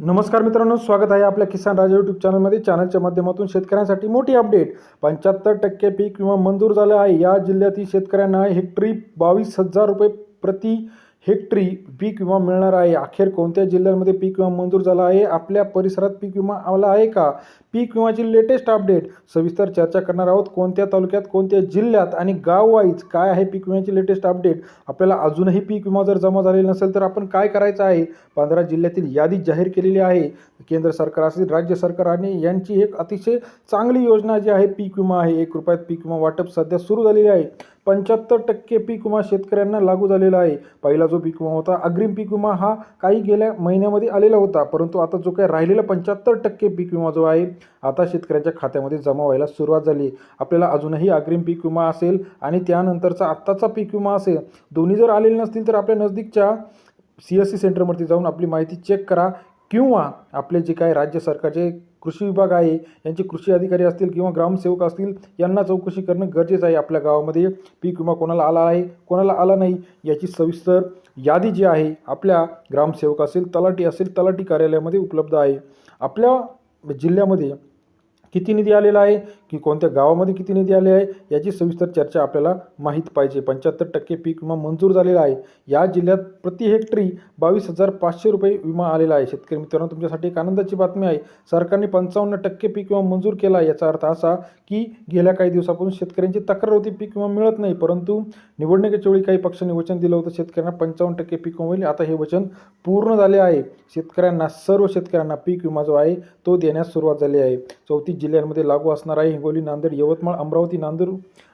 नमस्कार मित्रांनो स्वागत आहे आपल्या किसान राजा यूट्यूब चॅनलमध्ये चॅनलच्या माध्यमातून शेतकऱ्यांसाठी मोठी अपडेट पंच्याहत्तर टक्के पीक विमा मंजूर झाले आहे. या जिल्ह्यातील शेतकऱ्यांना हेक्टरी बावीस हजार रुपये प्रति हेक्टरी पीक विमा मिळणार आहे. अखेर कोणत्या जिल्ह्यांमध्ये पीक विमा मंजूर झाला आहे? आपल्या परिसरात पीक विमा आला आहे का? पीक विमाची लेटेस्ट अपडेट सविस्तर चर्चा करणार आहोत. कोणत्या तालुक्यात कोणत्या जिल्ह्यात आणि गाव वाईज काय आहे पीक विम्याची लेटेस्ट अपडेट? आपल्याला अजूनही पीक विमा जर जमा झालेला नसेल तर आपण काय करायचं आहे? पंधरा जिल्ह्यातील यादी जाहीर केलेली आहे. केंद्र सरकार असेल राज्य सरकार आणि यांची एक अतिशय चांगली योजना जी आहे पीक विमा आहे. एक रुपयात पीक विमा वाटप सध्या सुरू झालेली आहे. पंच्याहत्तर टक्के पीक विमा शेतकऱ्यांना लागू झालेला आहे. पहिला जो पीक विमा होता अग्रिम पीक विमा हा काही गेल्या महिन्यामध्ये आलेला होता परंतु आता जो काय राहिलेला पंच्याहत्तर टक्के पीक विमा जो आहे आता शेतकऱ्यांच्या खात्यामध्ये जमा व्हायला सुरुवात झाली. आपल्याला अजूनही अग्रिम पीक विमा असेल आणि त्यानंतरचा आत्ताचा पीक विमा असेल दोन्ही जर आलेले नसतील तर आपल्या नजदीकच्या सी एस सी सेंटरवरती जाऊन आपली माहिती चेक करा. किंवा आपले जे काही राज्य सरकारचे कृषी विभाग आहे यांचे कृषी अधिकारी असतील किंवा ग्रामसेवक असतील यांना चौकशी करणं गरजेचं आहे आपल्या गावामध्ये. पीक विमा कोणाला आला आहे कोणाला आला नाही याची सविस्तर यादी जी आहे आपल्या ग्रामसेवक असेल तलाठी असेल तलाठी कार्यालयामध्ये उपलब्ध आहे. आपल्या जिल्ह्यामध्ये किती निधी आलेला आहे? की कोणत्या गावामध्ये किती निधी आले आहे? याची सविस्तर चर्चा आपल्याला माहीत पाहिजे. पंच्याहत्तर टक्के पीक विमा मंजूर झालेला आहे. या जिल्ह्यात प्रति हेक्टरी बावीस हजार पाचशे रुपये विमा आलेला आहे. शेतकरी मित्रांनो तुमच्यासाठी एक आनंदाची बातमी आहे. सरकारने पंचावन्न टक्के पीक विमा मंजूर केला आहे. याचा अर्थ असा की गेल्या काही दिवसापासून शेतकऱ्यांची तक्रार होती पीक विमा मिळत नाही. परंतु निवडणुकीच्या वेळी काही पक्षांनी वचन दिलं होतं. शेतकऱ्यांना पंचावन्न टक्के पीक विमा होईल आता हे वचन पूर्ण झाले आहे. शेतकऱ्यांना सर्व शेतकऱ्यांना पीक विमा जो आहे तो देण्यास सुरुवात झाली आहे. चौथी जिल्ह्यांमध्ये लागू असणार आहे. हिंगोली नांदेड यवतमाळ अमरावती नांदूर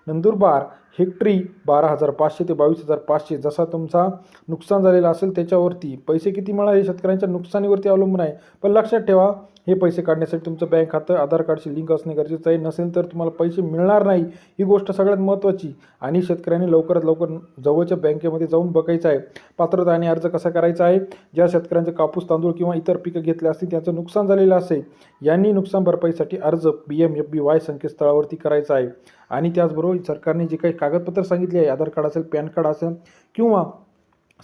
नंदुरबार हेक्टरी बारा हजार पाचशे ते बावीस हजार पाचशे जसा तुमचा नुकसान झालेला असेल त्याच्यावरती पैसे किती मिळाले हे शेतकऱ्यांच्या नुकसानीवरती अवलंबून आहे. पण लक्षात ठेवा हे पैसे काढण्यासाठी तुमचं बँक खातं आधार कार्डशी लिंक असणे गरजेचं आहे. नसेल तर तुम्हाला पैसे मिळणार नाही. ही गोष्ट सगळ्यात महत्त्वाची आणि शेतकऱ्यांनी लवकरात लवकर जवळच्या बँकेमध्ये जाऊन बघायचं आहे. पात्रता आणि अर्ज कसा करायचा आहे? ज्या शेतकऱ्यांचे कापूस तांदूळ किंवा इतर पिकं घेतले असतील त्यांचं नुकसान झालेलं असेल यांनी नुकसान भरपाईसाठी अर्ज P M F B Y संकेतस्थळावरती करायचा आहे. आणि त्याचबरोबर सरकारने जे काही कागदपत्र सांगितले आहे आधार कार्ड असेल पॅन कार्ड असेल किंवा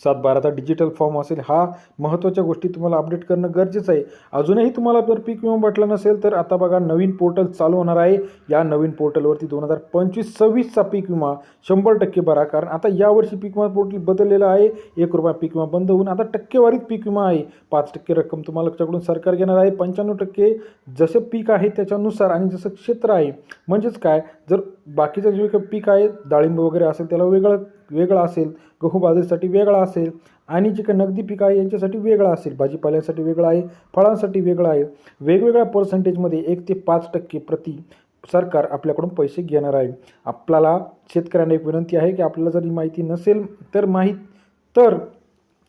सात बाराचा डिजिटल फॉर्म असेल हा महत्त्वाच्या गोष्टी तुम्हाला अपडेट करणं गरजेचं आहे. अजूनही तुम्हाला जर पीक विमा म्हटलं नसेल तर आता बघा नवीन पोर्टल चालू होणार आहे. या नवीन पोर्टलवरती दोन हजार पंचवीस सव्वीसचा पीक विमा शंभर टक्के भरा. कारण आता यावर्षी पीक विमा पोर्टल बदललेलं आहे. एक रुपया पीक विमा बंद होऊन आता टक्केवारीत पीक विमा आहे. पाच टक्के रक्कम तुम्हाला त्याच्याकडून सरकार घेणार आहे. पंच्याण्णव टक्के जसं पीक आहे त्याच्यानुसार आणि जसं क्षेत्र आहे. म्हणजेच काय? जर बाकीचं जे काही पीक आहे डाळिंब वगैरे असेल त्याला वेगळं वेगळा असेल गहू बाजरीसाठी वेगळा असेल आणि जे काही नगदी पिकं आहे यांच्यासाठी वेगळा असेल भाजीपाल्यासाठी वेगळा आहे फळांसाठी वेगळा आहे वेगवेगळ्या पर्सेंटेजमध्ये एक ते पाच टक्के प्रति सरकार आपल्याकडून पैसे घेणार आहे. आपल्याला शेतकऱ्यांना एक विनंती आहे की आपल्याला जर ही माहिती नसेल तर माहीत तर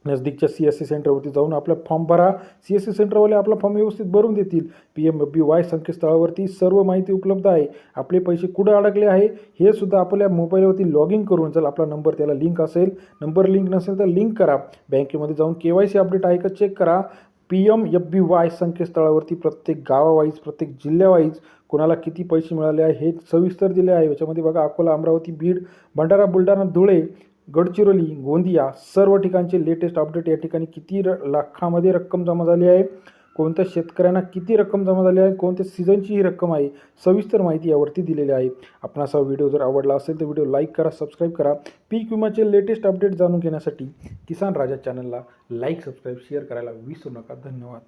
नजदीकच्या सी एस सी सेंटरवरती जाऊन आपला फॉर्म भरा. सी एस सी सेंटरवाले आपला फॉर्म व्यवस्थित भरून देतील. पी एम बी वाय संकेतस्थळावरती सर्व माहिती उपलब्ध आहे. आपले पैसे कुठं अडकले आहे? हे सुद्धा आपल्या मोबाईलवरती लॉग इन करून जर आपला नंबर त्याला लिंक असेल नंबर लिंक नसेल तर लिंक करा. बँकेमध्ये जाऊन के वाय सी अपडेट आहे का चेक करा. P M F B Y संकेतस्थळावरती प्रत्येक गावावाईज प्रत्येक जिल्ह्यावाईज कोणाला किती पैसे मिळाले आहे हे सविस्तर दिले आहे. याच्यामध्ये बघा अकोला अमरावती बीड भंडारा बुलढाणा धुळे गडचिरोली गोंदिया सर्व ठिकाणचे लेटेस्ट अपडेट या ठिकाणी किती र लाखामध्ये रक्कम जमा झाली आहे? कोणत्या शेतकऱ्यांना किती रक्कम जमा झाली आहे? कोणत्या सीझनची ही रक्कम आहे? सविस्तर माहिती यावरती दिलेली आहे. आपणास हा व्हिडिओ जर आवडला असेल तर व्हिडिओ लाईक करा सबस्क्राईब करा. पीक विम्याचे लेटेस्ट अपडेट जाणून घेण्यासाठी किसान राजा चॅनलला लाईक सबस्क्राईब शेअर करायला विसरू नका. धन्यवाद.